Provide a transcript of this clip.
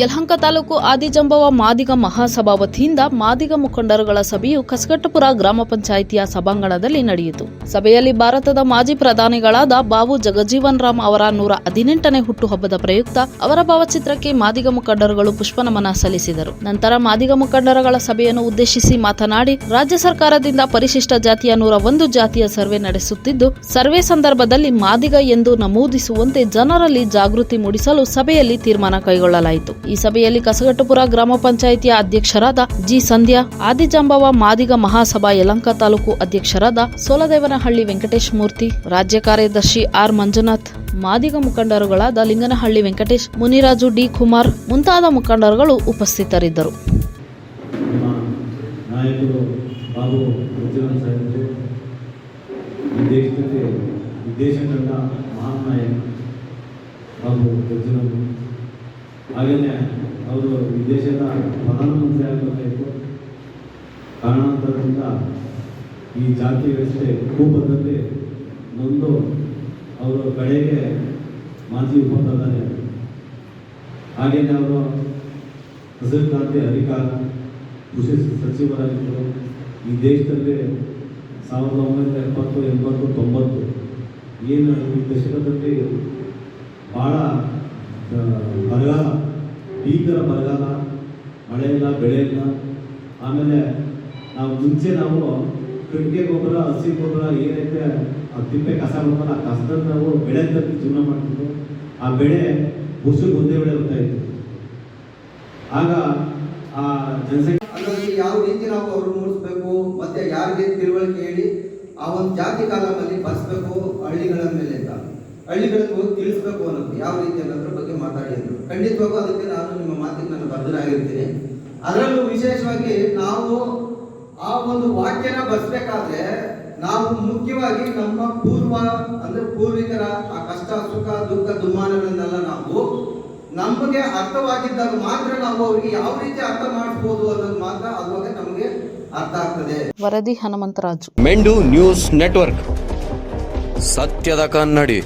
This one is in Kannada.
ಯಲಹಂಕ ತಾಲೂಕು ಆದಿಜಂಬವ ಮಾದಿಗ ಮಹಾಸಭಾ ವತಿಯಿಂದ ಮಾದಿಗ ಮುಖಂಡರುಗಳ ಸಭೆಯು ಕಸಗಟ್ಟಪುರ ಗ್ರಾಮ ಪಂಚಾಯಿತಿಯ ಸಭಾಂಗಣದಲ್ಲಿ ನಡೆಯಿತು. ಸಭೆಯಲ್ಲಿ ಭಾರತದ ಮಾಜಿ ಪ್ರಧಾನಿಗಳಾದ ಬಾಬು ಜಗಜೀವನ್ ರಾಮ್ ಅವರ ನೂರ ಹದಿನೆಂಟನೇ ಹುಟ್ಟುಹಬ್ಬದ ಪ್ರಯುಕ್ತ ಅವರ ಭಾವಚಿತ್ರಕ್ಕೆ ಮಾದಿಗ ಮುಖಂಡರುಗಳು ಪುಷ್ಪನಮನ ಸಲ್ಲಿಸಿದರು. ನಂತರ ಮಾದಿಗ ಮುಖಂಡರುಗಳ ಸಭೆಯನ್ನು ಉದ್ದೇಶಿಸಿ ಮಾತನಾಡಿ, ರಾಜ್ಯ ಸರ್ಕಾರದಿಂದ ಪರಿಶಿಷ್ಟ ಜಾತಿಯ ನೂರ ಒಂದು ಜಾತಿಯ ಸರ್ವೆ ನಡೆಸುತ್ತಿದ್ದು, ಸರ್ವೆ ಸಂದರ್ಭದಲ್ಲಿ ಮಾದಿಗ ಎಂದು ನಮೂದಿಸುವಂತೆ ಜನರಲ್ಲಿ ಜಾಗೃತಿ ಮೂಡಿಸಲು ಸಭೆಯಲ್ಲಿ ತೀರ್ಮಾನ ಕೈಗೊಳ್ಳಲಾಯಿತು. ಈ ಸಭೆಯಲ್ಲಿ ಕಸಗಟ್ಟಪುರ ಗ್ರಾಮ ಪಂಚಾಯಿತಿಯ ಅಧ್ಯಕ್ಷರಾದ ಜಿ ಸಂಧ್ಯಾ, ಆದಿಜಾಂಬವ ಮಾದಿಗ ಮಹಾಸಭಾ ಯಲಂಕ ತಾಲೂಕು ಅಧ್ಯಕ್ಷರಾದ ಸೋಲದೇವನಹಳ್ಳಿ ವೆಂಕಟೇಶ್ ಮೂರ್ತಿ, ರಾಜ್ಯ ಕಾರ್ಯದರ್ಶಿ ಆರ್ ಮಂಜುನಾಥ್, ಮಾದಿಗ ಮುಖಂಡರುಗಳಾದ ಲಿಂಗನಹಳ್ಳಿ ವೆಂಕಟೇಶ್, ಮುನಿರಾಜು ಡಿ ಕುಮಾರ್ ಮುಂತಾದ ಮುಖಂಡರುಗಳು ಉಪಸ್ಥಿತರಿದ್ದರು. ನಮ್ಮ ಹಾಗೆಯೇ ಅವರು ಈ ದೇಶದ ಪ್ರಧಾನಮಂತ್ರಿ ಆಗಬೇಕಾಯಿತು ಕಾರಣಾಂತರದಿಂದ ಈ ಜಾತಿ ವ್ಯವಸ್ಥೆ ಕೂಪದಲ್ಲಿ ನೊಂದು ಅವರು ಕಡೆಗೆ ಮಾಜಿ ಉಪಪ್ರಧಾನಿ. ಹಾಗೆಯೇ ಅವರು ಹಸಿರು ಕ್ರಾಂತಿ ಅಧಿಕಾರ, ಕೃಷಿ ಸಚಿವರಾಗಿದ್ದರು. ಈ ದೇಶದಲ್ಲಿ ಸಾವಿರದ ಒಂಬೈನೂರ ಎಪ್ಪತ್ತು, ಎಂಬತ್ತು, ತೊಂಬತ್ತು. ಏನು ಈ ದಶಕದಲ್ಲಿ ಭಾಳ ಬರಗಾಲ, ಭೀಕರ ಬರಗಾಲ ಮಳೆ ಇಲ್ಲ ಬೆಳೆ ಇಲ್ಲ ಆಮೇಲೆ ನಾವು ಮುಂಚೆ ನಾವು ಕಟ್ಟಿಗೆ ಗೊಬ್ಬರ ಹಸಿ ಗೊಬ್ಬರ ಏನೈತೆ ಆ ತಿಪ್ಪೆ ಕಸ ಬರ್ತಲ್ಲ ಆ ಕಸದಲ್ಲಿ ನಾವು ಬೆಳೆ ತಂದು ಜೀವನ ಮಾಡ್ತಿದ್ವಿ ಆ ಬೆಳೆ ಬುಸು ಒಂದೇ ಬೆಳೆ ಬರ್ತಾ ಇತ್ತು. ಆಗ ಆ ಜನಸಂಖ್ಯೆ ಯಾವ ರೀತಿ ನಾವು ಅವ್ರು ಮೂಡಿಸ್ಬೇಕು, ಮತ್ತೆ ಯಾರಿಗೆ ತಿಳುವಳಿಕೆ ಹೇಳಿ ಆ ಒಂದು ಜಾತಿ ಕಾಲಮಲ್ಲಿ ಬಸ್ಬೇಕು ಹಳ್ಳಿಗಳ ಮೇಲೆ ಅಂತ ಹಳ್ಳಿಗಳಿಗೆ ಹೋಗಿ ತಿಳಿಸ್ಬೇಕು ಅನ್ನೋದು ಯಾವ ರೀತಿ ಅನ್ನೋದ್ರ ಬಗ್ಗೆ ಮಾತಾಡಿ ಅಂದರು. ಖಂಡಿತವಾಗೂ ಅದಕ್ಕೆ ನಾನು ನಿಮ್ಮ ಮಾತಿಗೆ ನಾನು ಬದ್ಧನಾಗಿರ್ತೀನಿ ಅದರಲ್ಲೂ ವಿಶೇಷವಾಗಿ ನಾವು ಆ ಒಂದು ವಾಕ್ಯನ ಬಸ್ಬೇಕಾದ್ರೆ ನಾವು ಮುಖ್ಯವಾಗಿ ನಮ್ಮ ಪೂರ್ವ ಅಂದ್ರೆ ಪೂರ್ವಿಕರ ಆ ಕಷ್ಟ ಸುಖ ದುಃಖ ದುಮ್ಮಾನಗಳನ್ನೆಲ್ಲ ನಾವು ನಮಗೆ ಅರ್ಥವಾಗಿದ್ದಾಗ ಮಾತ್ರ ನಾವು ಅವರಿಗೆ ಯಾವ ರೀತಿ ಅರ್ಥ ಮಾಡಿಸ್ಬೋದು ಅನ್ನೋದು ಮಾತ್ರ ಅವಾಗ ನಮಗೆ ಅರ್ಥ ಆಗ್ತದೆ. ವರದಿ ಹನುಮಂತರಾಜು. ಮೆಂಡು news network. ಸತ್ಯದ ಕನ್ನಡಿ.